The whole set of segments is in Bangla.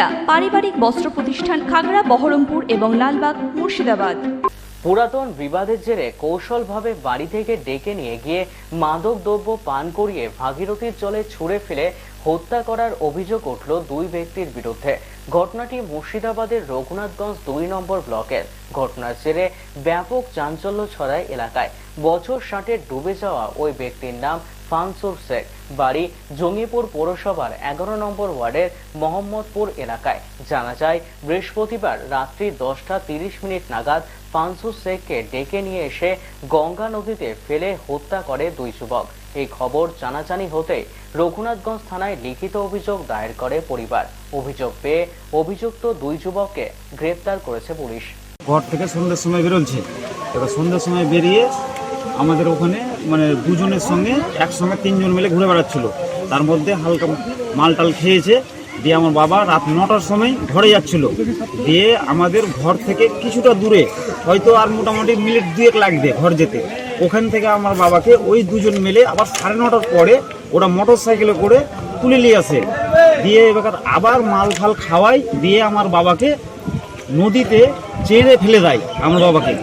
সুনিতা পারিবারিক বস্ত্র প্রতিষ্ঠান খাগড়া, বহরমপুর এবং লালবাগ, মুর্শিদাবাদ। পুরাতন বিবাদের জেরে কৌশলভাবে বাড়ি থেকে ডেকে নিয়ে গিয়ে মাদক দ্রব্য পান করিয়ে ভাগীরথীর জলে ছুঁড়ে ফেলে হত্যা করার অভিযোগ উঠল দুই ব্যক্তির বিরুদ্ধে। ঘটনাটি মুর্শিদাবাদের রঘুনাথগঞ্জ দুই নম্বর ব্লকের। ঘটনার জেরে ব্যাপক চাঞ্চল্য ছড়ায় এলাকায়। বছর ষাটের ডুবে যাওয়া ওই ব্যক্তির নাম ফানসুর শেখ, বাড়ি জঙ্গিপুর পৌরসভার এগারো নম্বর ওয়ার্ডের মোহাম্মদপুর এলাকায়। জানা যায়, বৃহস্পতিবার রাত্রি দশটা তিরিশ মিনিট নাগাদ ফানসুর শেখকে ডেকে নিয়ে এসে গঙ্গা নদীতে ফেলে হত্যা করে দুই যুবক। এই খবর জানাজানি হতে রঘুনাথগঞ্জ থানায় লিখিত অভিযোগ দায়ের করে পরিবার। অভিযোগ পেয়ে অভিযুক্ত দুই যুবককে গ্রেপ্তার করেছে পুলিশ। ঘর থেকে সন্ধ্যের সময় বেরোচ্ছে। এবার সন্ধ্যের সময় বেরিয়ে আমাদের ওখানে মানে দুজনের সঙ্গে, একসঙ্গে তিনজন মিলে ঘুরে বেড়াচ্ছিল। তার মধ্যে হালকা মালটাল খেয়েছে, দিয়ে আমার বাবা রাত নটার সময় ঘরে যাচ্ছিল। দিয়ে আমাদের ঘর থেকে কিছুটা দূরে, হয়তো আর মোটামুটি মিনিট দুয়েক লাগবে ঘর যেতে। ওখান থেকে আমার বাবাকে ওই দুজন মিলে আবার সাড়ে নটার পরে ওরা মোটর সাইকেলে করে তুলে নিয়ে আসে। দিয়ে এবার আবার মাল ফাল খাওয়াই দিয়ে আমার বাবাকে নদীতে চেড়ে ফেলে দেয় আমার বাবাকে।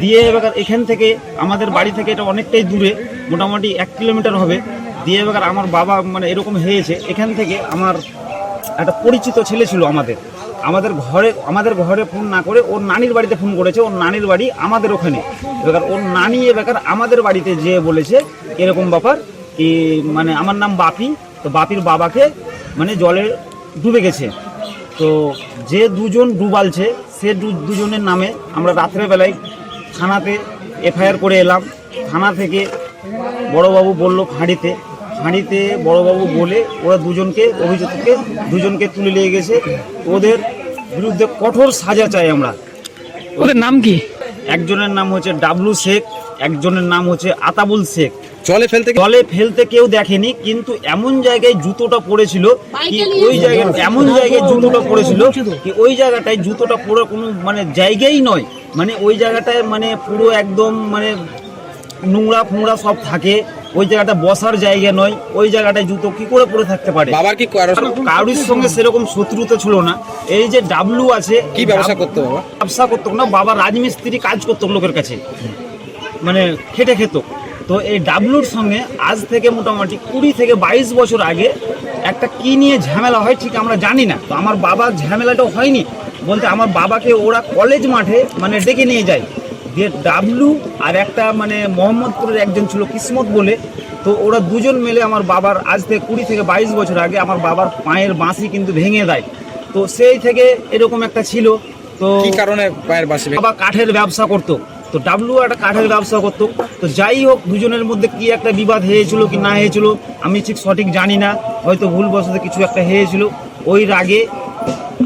দিয়ে এবার এখান থেকে আমাদের বাড়ি থেকে এটা অনেকটাই দূরে, মোটামুটি এক কিলোমিটার হবে। দিয়ে এবার আমার বাবা মানে এরকম হয়েছে। এখান থেকে আমার একটা পরিচিত ছেলে ছিল আমাদের। আমাদের ঘরে আমাদের ঘরে ফোন না করে ওর নানির বাড়িতে ফোন করেছে। ওর নানির বাড়ি আমাদের ওখানে। এবার ওর নানি এবার আমাদের বাড়িতে যেয়ে বলেছে, এরকম ব্যাপার কি মানে আমার নাম বাপি। তো বাপির বাবাকে মানে জলে ডুবে গেছে। তো যে দুজন ডুবালছে, সে দুজনের নামে আমরা রাত্রেবেলায় থানাতে এফআইআর করে এলাম। থানা থেকে বড়বাবু বলল ফাঁড়িতে। ফাঁড়িতে বড়বাবু বলে ওরা দুজনকে, অভিযুক্তকে দুজনকে তুলে নিয়ে গেছে। ওদের বিরুদ্ধে কঠোর সাজা চাই আমরা। ওদের নাম কি? একজনের নাম হচ্ছে ডাবলু শেখ একজনের নাম হচ্ছে আতাবুল শেখ। জলে ফেলতে জলে ফেলতে কেউ দেখেনি কিন্তু এমন জায়গায় জুতোটা পড়েছিল কি ওই জায়গায় এমন জায়গায় জুতোটা পড়েছিল কি ওই জায়গাটায় জুতোটা পুরো কোনো মানে জায়গাই নয় মানে ওই জায়গাটায় মানে পুরো একদম মানে নোংরা ফোংরা সব থাকে। ওই জায়গাটা বসার জায়গা নয় ওই জায়গাটায় জুতো কি করে পরে থাকতে পারে? বাবার কি কারও কারোর সঙ্গে সেরকম শত্রুতা ছিল না। এই যে ডাবলু আছে কি ব্যবসা করতো বাবা? ব্যবসা করতো না বাবা রাজমিস্ত্রি কাজ করতো লোকের কাছে। মানে খেটে খেত। তো এই ডাবলুর সঙ্গে আজ থেকে মোটামুটি কুড়ি থেকে বাইশ বছর আগে একটা কি নিয়ে ঝামেলা হয় ঠিক আমরা জানি না। তো আমার বাবার ঝামেলাটাও হয়নি। বলতে আমার বাবাকে ওরা কলেজ মাঠে মানে ডেকে নিয়ে যায়। দিয়ে ডাবলু আর একটা মানে মোহাম্মদপুরের একজন ছিল কিসমত বলে তো ওরা দুজন মিলে আমার বাবার আজ থেকে কুড়ি থেকে বাইশ বছর আগে আমার বাবার পায়ের বাঁশি কিন্তু ভেঙে দেয়। তো সেই থেকে এরকম একটা ছিল তো কি কারণে পায়ের ভেঙে- বাবা কাঠের ব্যবসা করতো তো ডাবলু একটা কাঠের ব্যবসা করতো। তো যাই হোক দুজনের মধ্যে কি একটা বিবাদ হয়েছিল কি না হয়েছিল আমি ঠিক সঠিক জানি না হয়তো ভুলবশত কিছু একটা হয়েছিল। ওই রাগে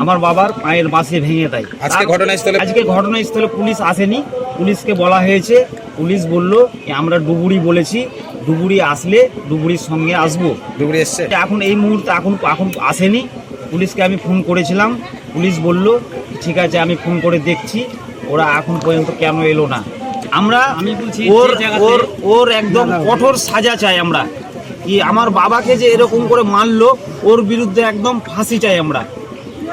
আমার বাবার পায়ের বাঁশি ভেঙে দেয়। আজকে ঘটনাস্থলে- আজকে ঘটনাস্থলে পুলিশ আসেনি। পুলিশকে বলা হয়েছে পুলিশ বলল আমরা ডুবুরি বলেছি ডুবুরি আসলে ডুবুরির সঙ্গে আসব। ডুবুরি এসছে। এখন এই মুহূর্তে এখন এখন আসেনি। পুলিশকে আমি ফোন করেছিলাম। পুলিশ বলল ঠিক আছে আমি ফোন করে দেখছি। ওরা এখন পর্যন্ত কেন এলো না? আমরা আমি বলছি ওর ওর ওর একদম কঠোর সাজা চাই আমরা। কি আমার বাবাকে যে এরকম করে মারলো ওর বিরুদ্ধে একদম ফাঁসি চাই আমরা।